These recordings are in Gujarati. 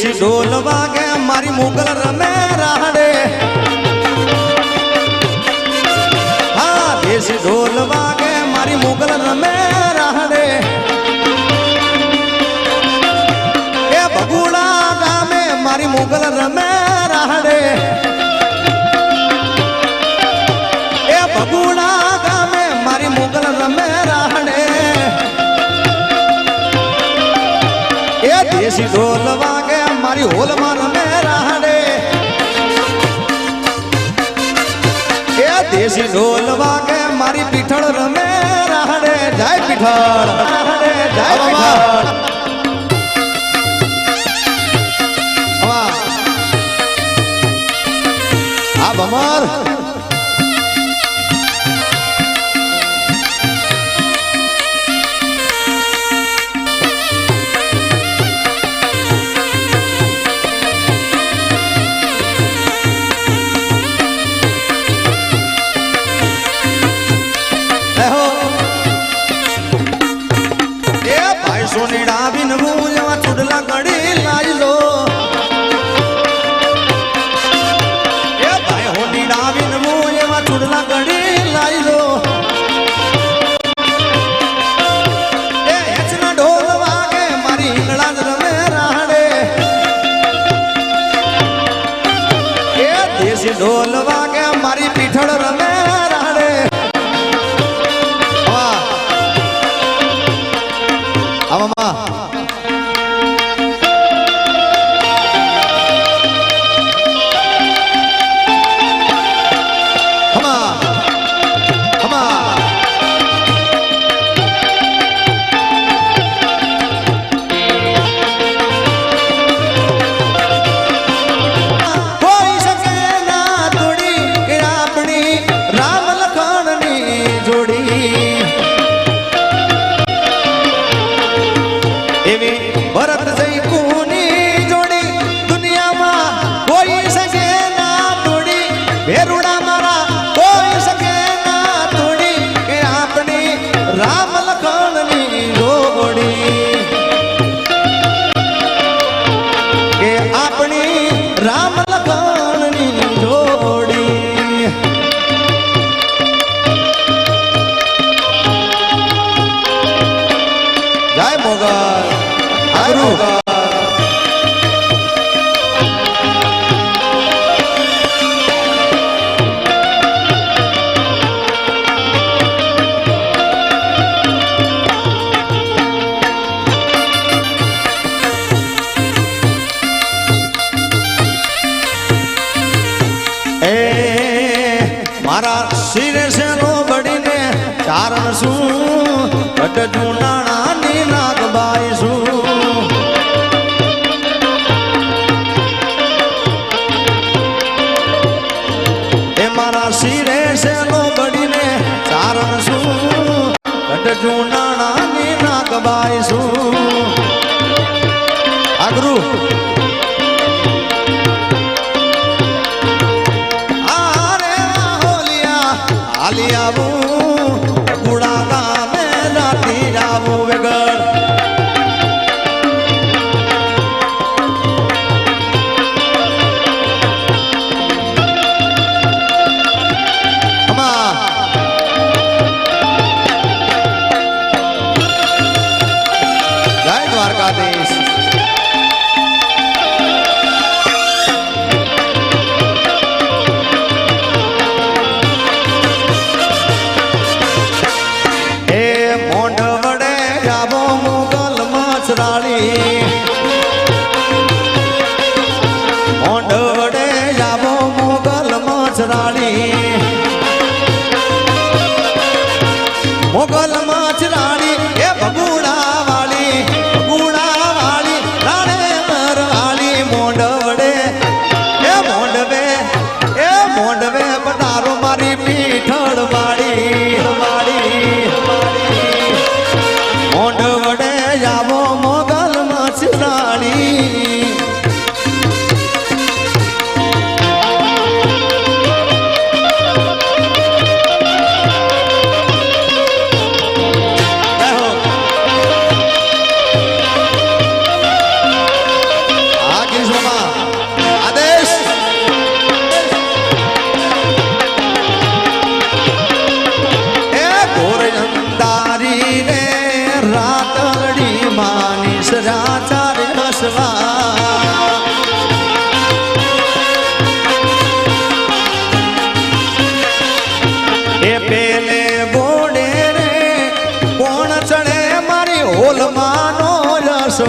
દેશી ઢોલ વાગે, મારી મોગલ રમે રાહડે. હા, દેશી ઢોલ વાગે, મારી મોગલ રમે એ બગુડા ગામે મારી મુગલ રમે રાહડે. એ બગુડા ગામે મારી મોગલ રમે રાહડે. એ દેશી ઢોલ મારી હોલમાં રમે રાહડે એ દેશી ઢોલ વાગે મારી પીઠળ રમે રાહડે જય પીઠળ રાહડે જય પીઠળ. આ બમર. बिन वो જય મોગલ ગુરુ મારા શિર શેરો બળીને ચારણ શું ઘટ જૂના સસરાળી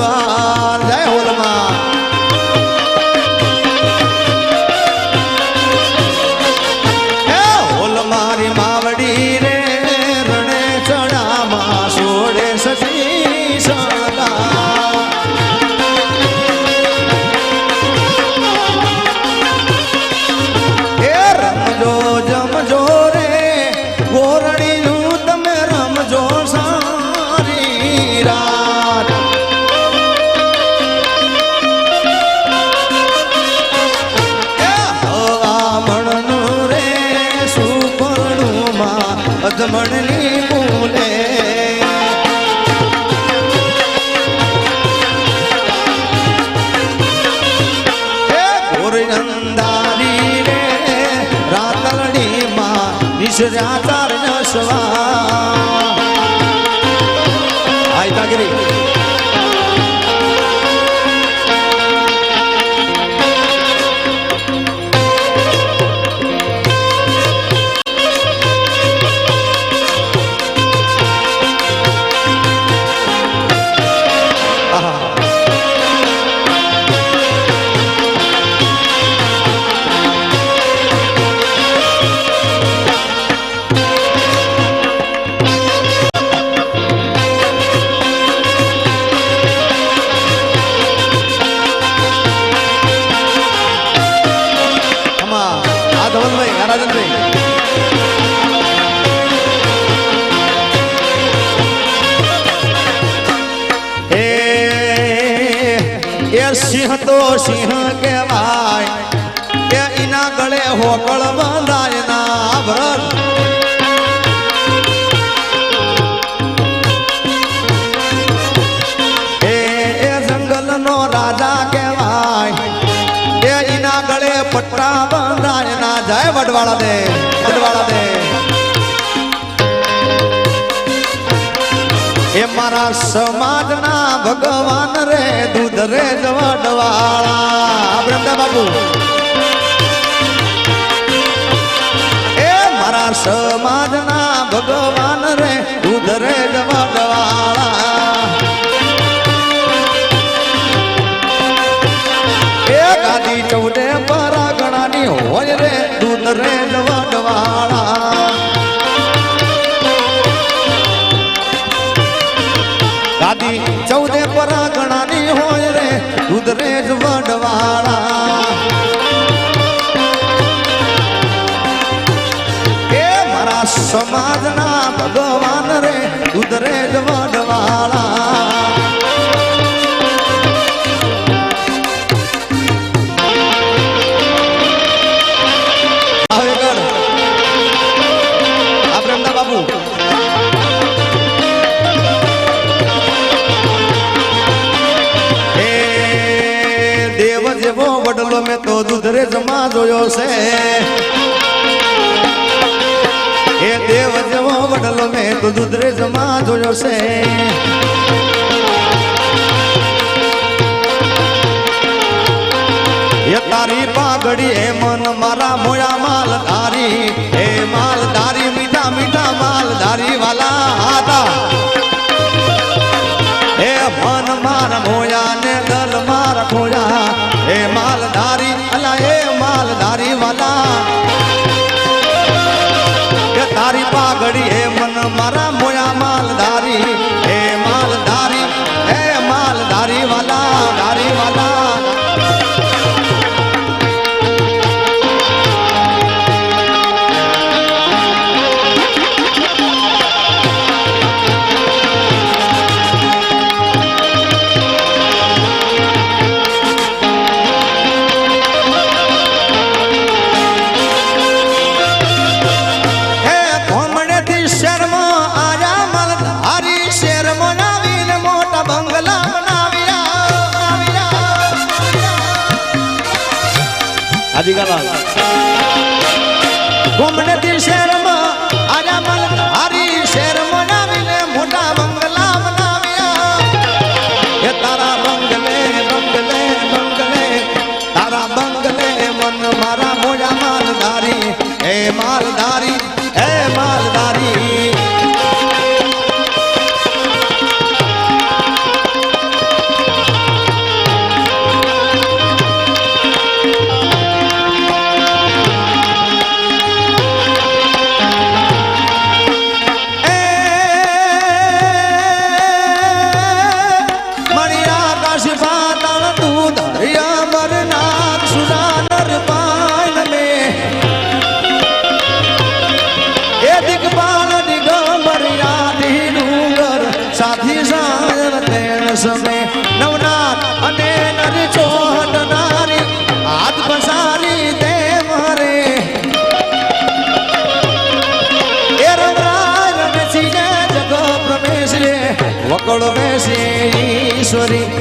বাবা નિશરા ચાર નસવા રાજનભાઈ સિંહ તો સિંહ કહેવાય, કે એના ગળે હોકળ બંધાય ના ભરત એ એ જંગલનો રાજા કહેવાય એ એના ગળે પટ્ટા ના જાય વડવાળા દે વડવાળા દે એ મારા સમાજના ભગવાન રે, દૂધ રે વડવાળા બ્રહ્મદા બાબુ એ મારા સમાજના ભગવાન રે, દૂધ રે જવડવાળા. પરાગણાની હોય રે દૂધ રે જવડવાળા ગાદી ચૌદે પરાગણાની હોય રે દૂધ રે વડવાળા એ મારા સમાજના ભગવાન રે દૂધ રે વડવાળા જોયો છે. એ દેવ જેવો વડલો મેં તો દૂધરે જમા જોયો છે. એ તારી પાઘડી એ મન મારા મોયા માલધારી હે માલધારી મીઠા મીઠા માલધારી વાલા હતા એ મન માર ঠিকানা ઈશ્વરી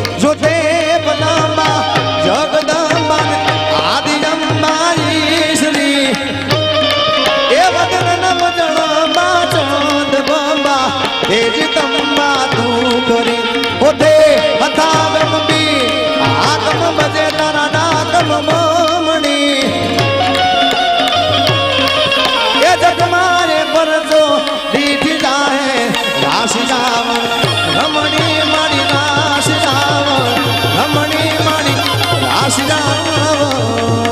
ਛਡਾਵਾ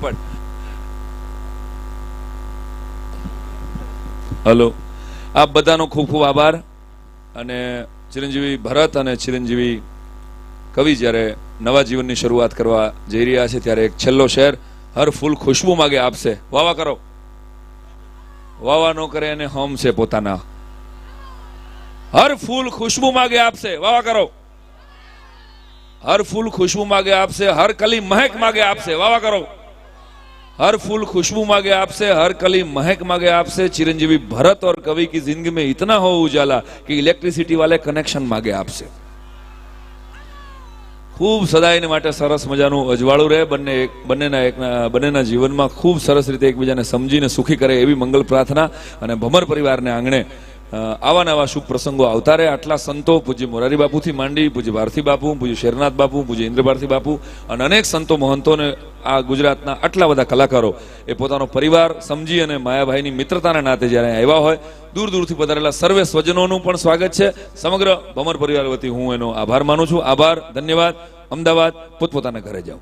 પણ. હલો. આપ બધાનો ખૂબ ખૂબ આભાર. અને ચિરંજીવી ભરત અને ચિરંજીવી કવિ જ્યારે નવા જીવનની શરૂઆત કરવા જઈ રહ્યા છે ત્યારે એક છેલ્લો શેર હર ફૂલ ખુશ્બુ માગે આપશે. વાવા કરો. વાવા નો કરે અને હોમ છે પોતાના. હર ફૂલ ખુશ્બુ માગે આપશે. વાવા કરો. હર ફૂલ ખુશ્બુ માગે આપશે. હર કલી મહેક માગે આપશે. વાવા કરો. हर फूल खुशबू मांगे आपसे हर कली महक मांगे आपसे चिरंजीवी भरत और कवि की जिंदगी में इतना हो उजाला कि इलेक्ट्रिसिटी वाले कनेक्शन मांगे आपसे ખૂબ સદાયને માટે સરસ મજાનું અજવાળું રહે બંને એક બંનેના એકના બંનેના જીવનમાં ખૂબ સરસ રીતે એકબીજાને સમજીને સુખી કરે એવી મંગલ પ્રાર્થના અને ભમર પરિવારને આંગણે અ, આવા નવા શુભ પ્રસંગો આવતા રહે આટલા સંતો, પૂજ્ય મોરારી બાપુથી માંડી, પૂજ્ય ભારતી બાપુ, પૂજ્ય શેરનાથ બાપુ, પૂજ્ય ઇન્દ્ર ભારતી બાપુ અને અનેક સંતો મહંતોને આ ગુજરાતના આટલા બધા કલાકારો એ પોતાનો પરિવાર, સમજી અને માયાભાઈની મિત્રતાના નાતે જ્યારે આવ્યા હોય, દૂર દૂરથી પધારેલા સર્વે સ્વજનોનું પણ સ્વાગત છે. સમગ્ર ભમર પરિવાર વતી હું એનો આભાર માનું છું. આભાર, ધન્યવાદ. અમદાવાદ, પોતપોતાના ઘરે જાઓ